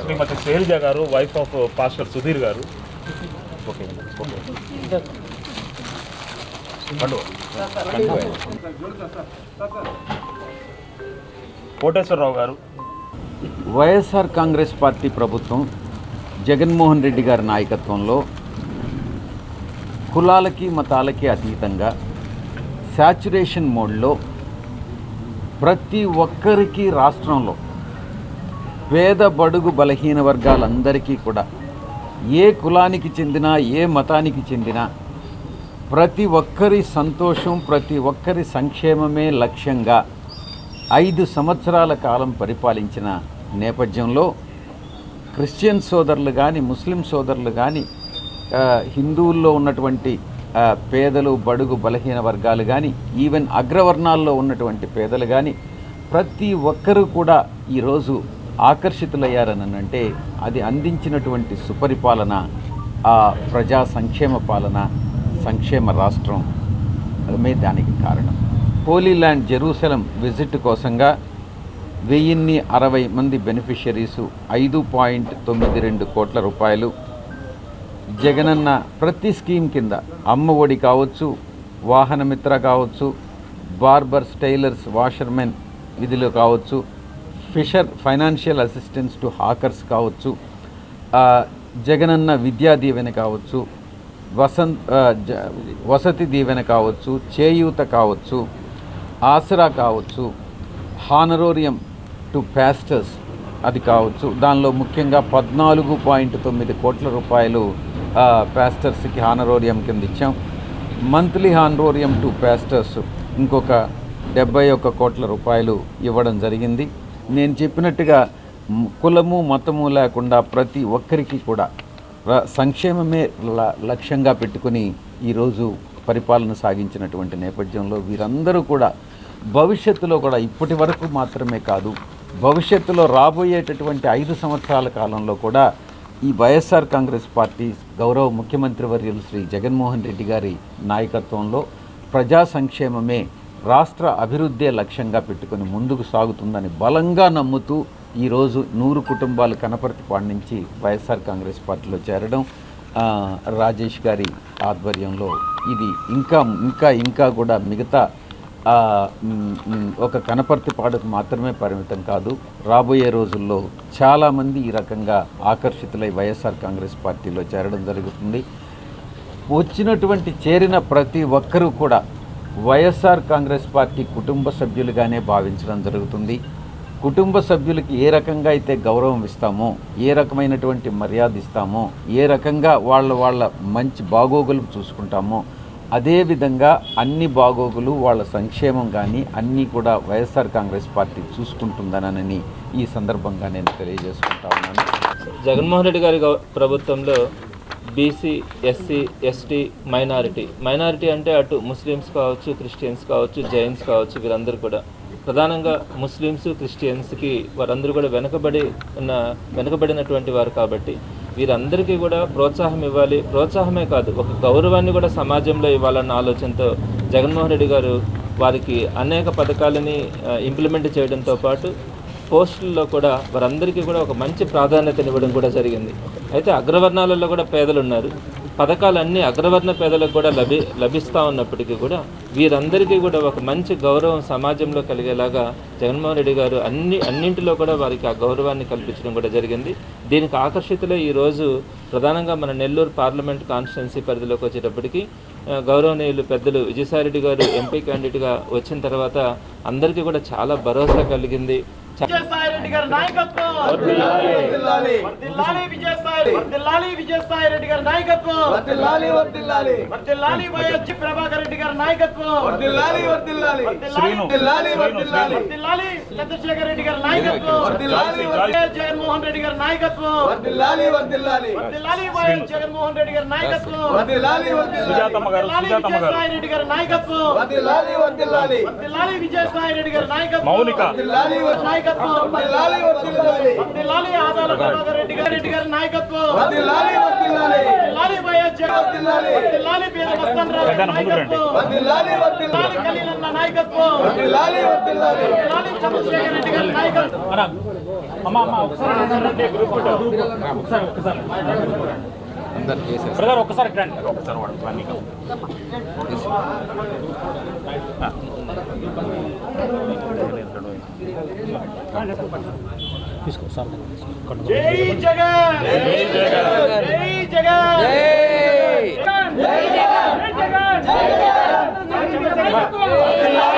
శ్రీమతి శైలజ గారు wife of pastor Sudheer గారు. Okay Koteswararao గారు. వైఎస్ఆర్ కాంగ్రెస్ పార్టీ ప్రభుత్వం జగన్మోహన్ రెడ్డి గారి నాయకత్వంలో కులాలకి మతాలకి అతీతంగా శాచురేషన్ మోడ్లో ప్రతి ఒక్కరికి రాష్ట్రంలో పేద బడుగు బలహీన వర్గాలందరికీ కూడా ఏ కులానికి చెందినా ఏ మతానికి చెందినా ప్రతి ఒక్కరి సంతోషం ప్రతి ఒక్కరి సంక్షేమమే లక్ష్యంగా ఐదు సంవత్సరాల కాలం పరిపాలించిన నేపథ్యంలో క్రిస్టియన్ సోదరులు కానీ ముస్లిం సోదరులు కానీ హిందువుల్లో ఉన్నటువంటి పేదలు బడుగు బలహీన వర్గాలు కానీ ఈవెన్ అగ్రవర్ణాల్లో ఉన్నటువంటి పేదలు కానీ ప్రతి ఒక్కరూ కూడా ఈరోజు ఆకర్షితులయ్యారని అంటే అది అందించినటువంటి సుపరిపాలన ఆ ప్రజా సంక్షేమ పాలన సంక్షేమ రాష్ట్రం మే దానికి కారణం. పోలీల్యాండ్ జెరూసలం విజిట్ కోసంగా వెయ్యిన్ని అరవై మంది బెనిఫిషరీసు ఐదు పాయింట్ తొమ్మిది రెండు కోట్ల రూపాయలు జగనన్న ప్రతి స్కీమ్ కింద అమ్మ ఒడి కావచ్చు వాహనమిత్ర కావచ్చు బార్బర్స్ టైలర్స్ వాషర్మెన్ విధులు కావచ్చు fisher financial assistance to hawkers కావచ్చు జగనన్న విద్యా దీవెన కావచ్చు వసంత్ వసతి దీవెన కావచ్చు చేయూత కావచ్చు ఆసరా కావచ్చు హానరోరియం టు పాస్టర్స్ అది కావచ్చు. దానిలో ముఖ్యంగా పద్నాలుగు పాయింట్ తొమ్మిది కోట్ల రూపాయలు ప్యాస్టర్స్కి పాస్టర్స్కి హానరోరియం కింద ఇచ్చాం. మంత్లీ హానరోరియం టు పాస్టర్స్ ఇంకొక డెబ్బై ఒక్క కోట్ల రూపాయలు ఇవ్వడం జరిగింది. నేను చెప్పినట్టుగా కులము మతము లేకుండా ప్రతి ఒక్కరికి కూడా సంక్షేమమే ల- లక్ష్యంగా పెట్టుకుని ఈరోజు పరిపాలన సాగించినటువంటి నేపథ్యంలో వీరందరూ కూడా భవిష్యత్తులో కూడా ఇప్పటి వరకు మాత్రమే కాదు భవిష్యత్తులో రాబోయేటటువంటి ఐదు సంవత్సరాల కాలంలో కూడా ఈ వైఎస్ఆర్ కాంగ్రెస్ పార్టీ గౌరవ ముఖ్యమంత్రి వర్యులు శ్రీ జగన్మోహన్ రెడ్డి గారి నాయకత్వంలో ప్రజా సంక్షేమమే రాష్ట్ర అభివృద్ధే లక్ష్యంగా పెట్టుకుని ముందుకు సాగుతుందని బలంగా నమ్ముతూ ఈరోజు నూరు కుటుంబాలు కనపర్తిపాడు నుంచి వైఎస్ఆర్ కాంగ్రెస్ పార్టీలో చేరడం రాజేష్ గారి ఆధ్వర్యంలో ఇది ఇంకా ఇంకా ఇంకా కూడా మిగతా ఒక మ్, మ్, ఒక కనపర్తిపాడుకు మాత్రమే పరిమితం కాదు రాబోయే రోజుల్లో చాలామంది ఈ రకంగా ఆకర్షితులై వైఎస్ఆర్ కాంగ్రెస్ పార్టీలో చేరడం జరుగుతుంది. వచ్చినటువంటి చేరిన ప్రతి ఒక్కరూ కూడా వైఎస్ఆర్ కాంగ్రెస్ పార్టీ కుటుంబ సభ్యులుగానే భావించడం జరుగుతుంది. కుటుంబ సభ్యులకి ఏ రకంగా అయితే గౌరవం ఇస్తామో ఏ రకమైనటువంటి మర్యాద ఇస్తామో ఏ రకంగా వాళ్ళ వాళ్ళ మంచి బాగోగులు చూసుకుంటామో అదేవిధంగా అన్ని బాగోగులు వాళ్ళ సంక్షేమం కానీ అన్నీ కూడా వైఎస్ఆర్ కాంగ్రెస్ పార్టీ చూసుకుంటుందనని ఈ సందర్భంగా నేను తెలియజేసుకుంటా ఉన్నాను. జగన్మోహన్ రెడ్డి గారి ప్రభుత్వంలో BC SC ST minority minority అంటే అటు ముస్లిమ్స్ కావచ్చు క్రిస్టియన్స్ కావచ్చు జైన్స్ కావచ్చు వీరందరూ కూడా. ప్రధానంగా ముస్లిమ్స్ క్రిస్టియన్స్కి వారందరూ కూడా వెనకబడి ఉన్న వెనకబడినటువంటి వారు కాబట్టి వీరందరికీ కూడా ప్రోత్సాహం ఇవ్వాలి. ప్రోత్సాహమే కాదు ఒక గౌరవాన్ని కూడా సమాజంలో ఇవ్వాలన్న ఆలోచనతో జగన్మోహన్ రెడ్డి గారు వారికి అనేక పథకాలని ఇంప్లిమెంట్ చేయడంతో పాటు పోస్టుల్లో కూడా వారందరికీ కూడా ఒక మంచి ప్రాధాన్యతనివ్వడం కూడా జరిగింది. అయితే అగ్రవర్ణాలలో కూడా పేదలు ఉన్నారు పథకాలన్నీ అగ్రవర్ణ పేదలకు కూడా లభి లభిస్తూ ఉన్నప్పటికీ కూడా వీరందరికీ కూడా ఒక మంచి గౌరవం సమాజంలో కలిగేలాగా జగన్మోహన్ రెడ్డి గారు అన్ని అన్నింటిలో కూడా వారికి ఆ గౌరవాన్ని కల్పించడం కూడా జరిగింది. దీనికి ఆకర్షితులే ఈరోజు ప్రధానంగా మన నెల్లూరు పార్లమెంట్ కాన్స్టిట్యున్సీ పరిధిలోకి వచ్చేటప్పటికి గౌరవనీయులు పెద్దలు విజయసాయిరెడ్డి గారు ఎంపీ క్యాండిడేట్గా వచ్చిన తర్వాత అందరికీ కూడా చాలా భరోసా కలిగింది. రెడ్డి గారి నాయకత్వం వర్ధిల్లాలి విజయసాయి. వర్ధిల్లాలి విజయసాయి రెడ్డి గారి నాయకత్వం. వర్దిల్లాలి వర్దిల్లాలి. వర్ధిల్లాలి వైఎస్ ప్రభాకర్ రెడ్డి గారి నాయకత్వం. వర్దిల్లాలి వర్దిల్లాలి. వర్ధిల్లాలి వర్దిల్లాలి వర్దిల్లాలి. వర్ధిల్లాలి చంద్రశేఖర్ రెడ్డి గారి నాయకత్వం వర్ధిల్లాలి వైఎస్ జగన్మోహన్ రెడ్డి గారి నాయకత్వం. వర్దిల్లాలి వర్దిల్లాలి. వర్ధిల్లాలి వైఎస్ జగన్మోహన్ రెడ్డి గారి నాయకత్వం. వర్దిల్లాలి వర్దిల్లాలి. సుజాతమ్మ గారు వర్ధిల్లాలి సుజాతమ్మ గారు విజయసాయి రెడ్డి గారి నాయకత్వం. వర్దిల్లాలి వర్దిల్లాలి. వర్ధిల్లాలి విజయసాయి రెడ్డి గారి నాయకత్వం. మౌనిక. వర్దిల్లాలి నాయకత్వం వర్దిల్లాలి ఆదాల రెడ్డి గారి రెడ్డి గారి నాయకత్వం. వర్దిల్లాలి వర్దిల్లాలి వైఎస్ పేద మస్తాన్ రావు. నాయకత్వం. వర్దిల్లాలి నాయకత్వం. వర్దిల్లాలి వర్దిల్లాలి వర్ధిల్లాలి చంద్రశేఖర్ రెడ్డి గారి నాయకత్వం. జై జగన్ జై జగన్ జై జగన్ జై జగన్ జై జగన్